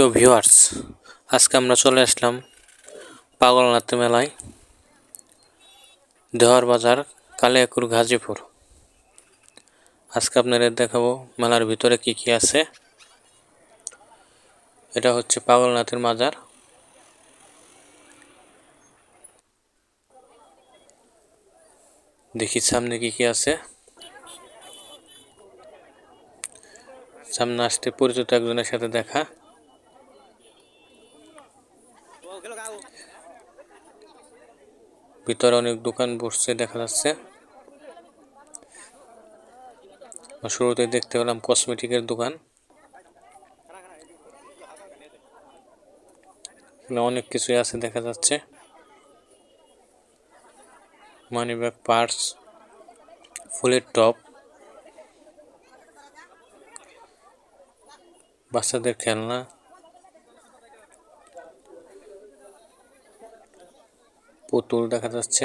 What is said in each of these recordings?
প্রিয় ভিউয়ার্স আজকে আমরা চলে আসলাম পাগলনাথ মেলায়, দেওয়ার বাজার কালিয়াকুর গাজীপুর। আজকে আপনাদের দেখাবো মেলার ভিতরে কি কি আছে। এটা হচ্ছে পাগলনাথের মাজার। দেখি সামনে কি কি আছে। সামনে আসতে পরিচিত একজনের সাথে দেখা। ভিতরে অনেক দোকান বসছে, দেখা যাচ্ছে। শুরুতে দেখতে পেলাম কসমেটিকের দোকান। অনেক কিছুই আছে, দেখা যাচ্ছে। মানি ব্যাগ পার্টস ফুলের টপ। বাচ্চাদের খেলনা। পুতুল দেখা যাচ্ছে।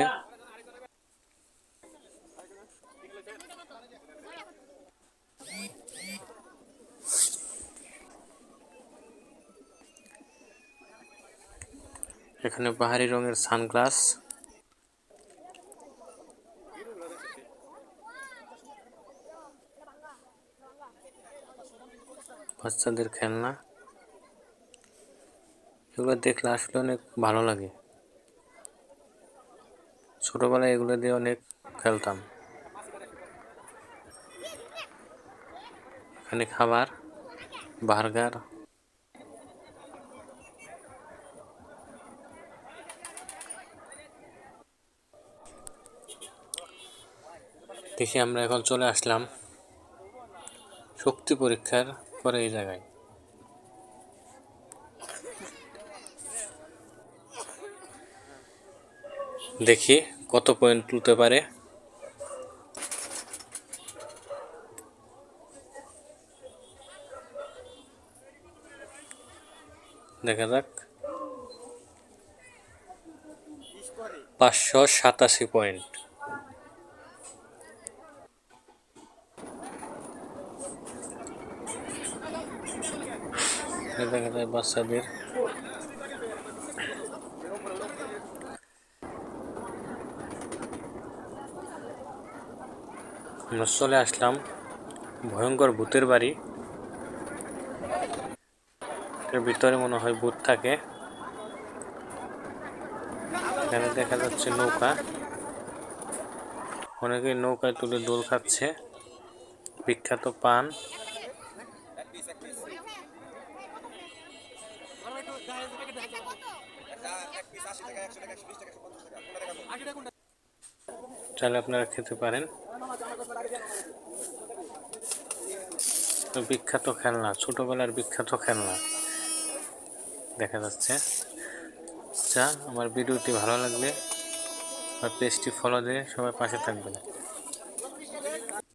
এখানে বাহারি রঙের সানগ্লাস। বাচ্চাদের খেলনা। এগুলো দেখলে আসলে অনেক ভালো লাগে। ছোটবেলায় এগুলো দিয়ে অনেক খেলতাম। এখানে খাবার, বার্গার। দেখি আমরা এখন চলে আসলাম শক্তি পরীক্ষার পরে এই জায়গায়। দেখি কত পয়েন্ট তুলতে পারে? দেখা যাক। পাঁচশো সাতাশি পয়েন্ট দেখা যায় বাচ্চাদের। আমরা আসলাম ভয়ঙ্কর ভূতের বাড়ি। এর ভিতরে মনে হয় ভূত থাকে। এখানে দেখা যাচ্ছে নৌকা। অনেকে নৌকায় তুলে দোল খাচ্ছে। বিখ্যাত পান। চাইলে আপনারা খেতে পারেন। বিখ্যাত খেলনা, ছোটবেলার বিখ্যাত খেলনা। দেখা যাচ্ছে। আচ্ছা আমার ভিডিওটি ভালো লাগলে আর পেজটি ফলো দিয়ে সবাই পাশে থাকবেন।